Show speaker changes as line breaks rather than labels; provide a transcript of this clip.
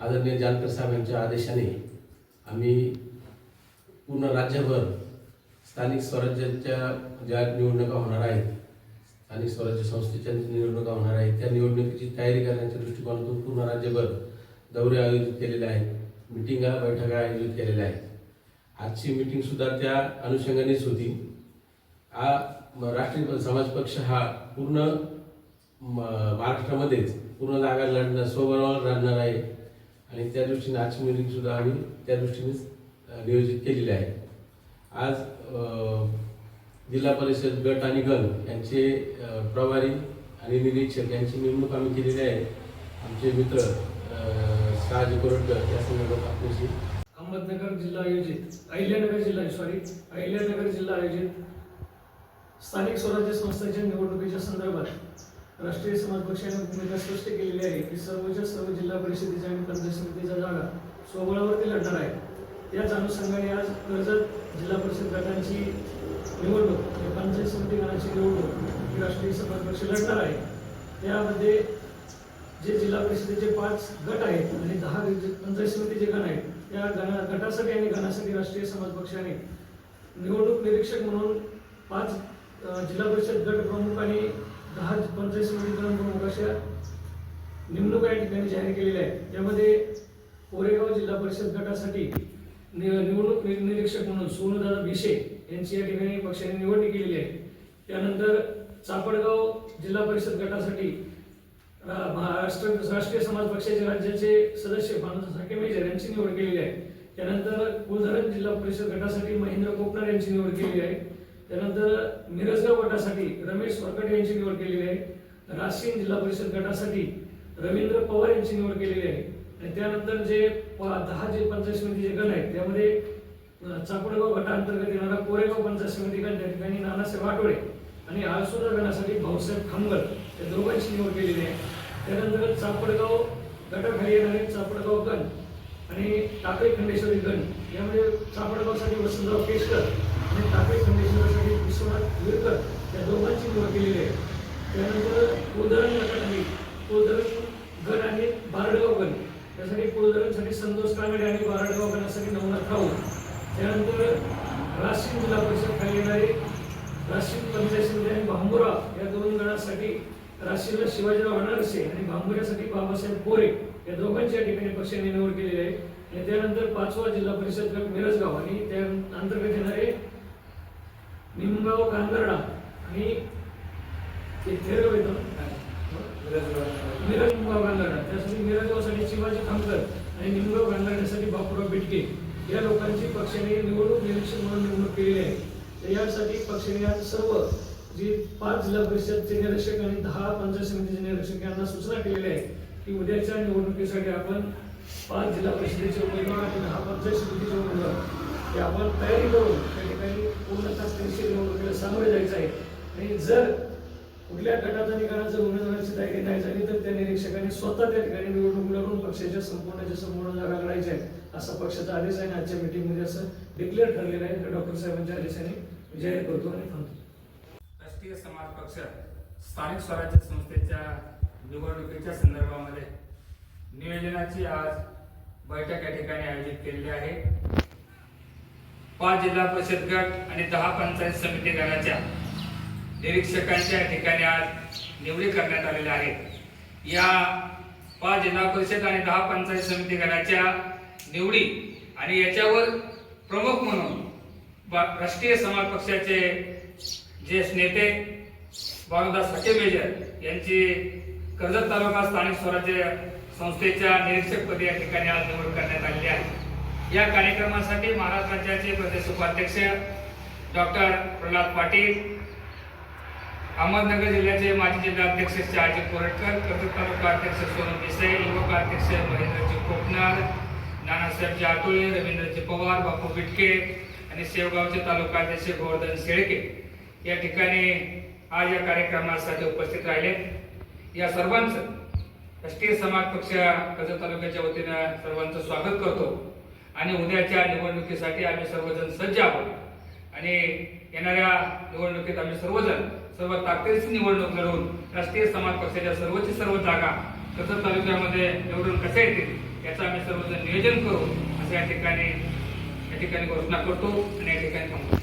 आदरणीय जानकर साहेबांच्या आदेशाने आम्ही पूर्ण राज्यभर स्थानिक स्वराज्याच्या ज्या निवडणुका होणार आहेत स्थानिक स्वराज्य संस्थेच्या निवडणुका होणार आहेत त्या निवडणुकीची तयारी करण्याच्या दृष्टिकोनातून पूर्ण राज्यभर दौरे आयोजित केलेले आहेत मिटिंगा बैठका आयोजित केलेल्या आहेत. आजची मिटिंगसुद्धा त्या अनुषंगानेच होती. हा राष्ट्रीय समाज पक्ष हा पूर्ण म- महाराष्ट्रामध्येच पूर्ण जागा लढणार स्वबळावर लढणार आहे. आणि त्या दृष्टीने आजची मिटिंग सुद्धा आम्ही त्या दृष्टीनेच नियोजित केलेली आहे. आज जिल्हा परिषद गट आणि गण यांचे प्रभारी आणि निरीक्षक यांची नेमणूक आम्ही केलेली आहे. आमचे मित्र शहाजी कोरटकर या संदर्भात आपल्याशी.
अहमदनगर जिल्हा आयोजित अहिल्यानगर जिल्हा सॉरी अहिल्यानगर जिल्हा आयोजित स्थानिक स्वराज्य संस्थेच्या निवडणुकीच्या संदर्भात राष्ट्रीय समाज पक्षाने भूमिका स्पष्ट केलेली आहे की सर्वच्या सर्व जिल्हा परिषदेच्या आणि पंचायत समितीच्या जागा स्वबळावरती लढणार आहे त्याच अनुषंगाने आज कर्जत जिल्हा परिषद गटांची निवडणूक म्हणजे पंचायत समिती गणाची निवडणूक ही राष्ट्रीय समाज पक्ष लढणार आहे. त्यामध्ये जे जिल्हा परिषदेचे पाच गट आहेत आणि दहा पंचायत समितीचे गण आहेत त्या गणा गटासाठी आणि गणासाठी राष्ट्रीय समाज पक्षाने निवडणूक निरीक्षक म्हणून पाच जिल्हा परिषद गट प्रमुख आणि दहा पंचायत समिती प्रमुख अशा नेमणुका या ठिकाणी जाहीर केलेल्या आहेत. त्यामध्ये कोरेगाव जिल्हा परिषद गटासाठी नि- निवडणूक निरीक्षक म्हणून सोनदादा भिशे यांची या ठिकाणी पक्षाने निवडणूक केलेली आहे. त्यानंतर चापडगाव जिल्हा परिषद गटासाठी महाराष्ट्र राष्ट्रीय समाज पक्षाचे राज्याचे सदस्य भानुदास मेजर यांची निवड केलेली आहे. त्यानंतर कुलधरण जिल्हा परिषद गटासाठी महेंद्र कोकणार यांची निवड केलेली आहे. त्यानंतर मिरजगाव गटासाठी रमेश वरकटे यांची निवड केलेली आहे. राशीन जिल्हा परिषद गटासाठी रवींद्र पवार यांची निवड केलेली आहे. आणि त्यानंतर जे दहा जे पंचायत समितीचे गण आहेत त्यामध्ये चापडगाव गटाअंतर्गत येणारा कोरेगाव पंचायत समिती गण त्या ठिकाणी नानासाहेब आठवडे आणि आळसुरा गणासाठी भाऊसाहेब खामगर या दोघांची निवड केलेली आहे. त्यानंतर चापडगाव गटाखाली येणारे चापडगाव गण आणि टाकळी खंडेश्वरी गण. यामध्ये चापडगावसाठी वसंतराव केशकर आणि टाकळी खंडेश्वरसाठी विश्वनाथ विरकर या दोघांची निवड केलेली आहे. त्यानंतर कुलधरण आहे. कुलधरण गट आणि बारडगाव गण. त्यासाठी कुलधरणसाठी संतोष कानडे आणि बारडगाव गणासाठी नवनाथ राऊत. त्यानंतर राशीन जिल्हा परिषद खाली येणारे राशीन पंचायत समिती आणि भांबुरा या दोन गणासाठी राशीला शिवाजीराव अनारसे आणि भांबुऱ्यासाठी बाबासाहेब कोरे या दोघांची या ठिकाणी पक्षाने निवड केलेली आहे. आणि त्यानंतर पाचवा जिल्हा परिषद गट मिरजगाव आणि त्या अंतर्गत येणारे निमगाव गांगर्डा आणि ते थेरगाव मिरज निमगाव गांगर्डा त्यासाठी मिरजगावसाठी शिवाजी खामकर आणि निमगाव गांगर्ड्यासाठी बापूराव बिटके या लोकांची पक्षाने निवडणूक निरीक्षक म्हणून निवडणूक केलेली आहे. तर यासाठी पक्षाने आज सर्व जी पाच जिल्हा परिषदचे निरीक्षक आणि दहा पंचायत समितीचे निरीक्षक यांना सूचना केलेल्या आहेत की उद्याच्या निवडणुकीसाठी आपण पाच जिल्हा परिषदेचे उमेदवार आणि दहा पंचायत समितीचे उमेदवार हे आपण तयारी करून त्या ठिकाणी आणि जर कुठल्या गटाचा निकालाचं उमेदवाराची तयारी नाही झाली तर त्या निरीक्षकांनी स्वतः त्या ठिकाणी निवडणूक लढवून पक्षाच्या संपूर्णच्या संपूर्ण जागा लढायच्या आहेत असा पक्षाचा आदेश आहे आजच्या मीटिंगमध्ये असं डिक्लेअर ठरलेलं आहे. तर डॉक्टर साहेबांच्या आदेशाने जाहीर करतो आणि थांबतो.
राष्ट्रीय समाज पक्ष स्थानिक स्वराज्य संस्थेच्या निवडणुकीच्या संदर्भामध्ये नियोजनाची आज बैठक या ठिकाणी आयोजित केलेली आहे. पाच जिल्हा परिषद गट आणि दहा पंचायत समिती गटाच्या निरीक्षकांच्या या ठिकाणी आज निवडी करण्यात आलेल्या आहेत. या पाच जिल्हा परिषद आणि दहा पंचायत समिती गणाच्या निवडी आणि याच्यावर प्रमुख म्हणून बा- राष्ट्रीय समाज पक्षाचे ज्येष्ठ नेते बाबूदास हके मेजर यांची कर्जत तालुका स्थानिक स्वराज्य संस्थेच्या निरीक्षकपदी या ठिकाणी आज निवड करण्यात आलेली आहे. या कार्यक्रमासाठी महाराष्ट्र राज्याचे प्रदेश उपाध्यक्ष डॉक्टर प्रल्हाद पाटील अहमदनगर जिल्ह्याचे माजी जिल्हाध्यक्ष शहाजी कोरटकर कर्जत तालुका अध्यक्ष सोनम देसाई युवक अध्यक्ष महेंद्रजी कोकणार नानासाहेबजी आटोळे रवींद्रजी पवार बापू बिटके आणि शेवगावचे तालुका अध्यक्ष गोवर्धन शेळके. या ठिकाणी आज या कार्यक्रमासाठी उपस्थित राहिले. या सर्वांचं राष्ट्रीय समाज पक्ष कर्जत तालुक्याच्या वतीनं सर्वांचं स्वागत करतो. आणि उद्याच्या निवडणुकीसाठी आम्ही सर्वजण सज्ज आहोत. आणि येणाऱ्या निवडणुकीत आम्ही सर्वजण सर्व ताकदीची निवडणूक लढवून राष्ट्रीय समाज पक्षाच्या सर्वची सर्व जागा कर्जत तालुक्यामध्ये निवडून कसे येतील याचं आम्ही सर्वजण नियोजन करू असं या ठिकाणी या ठिकाणी घोषणा करतो आणि या ठिकाणी थांबतो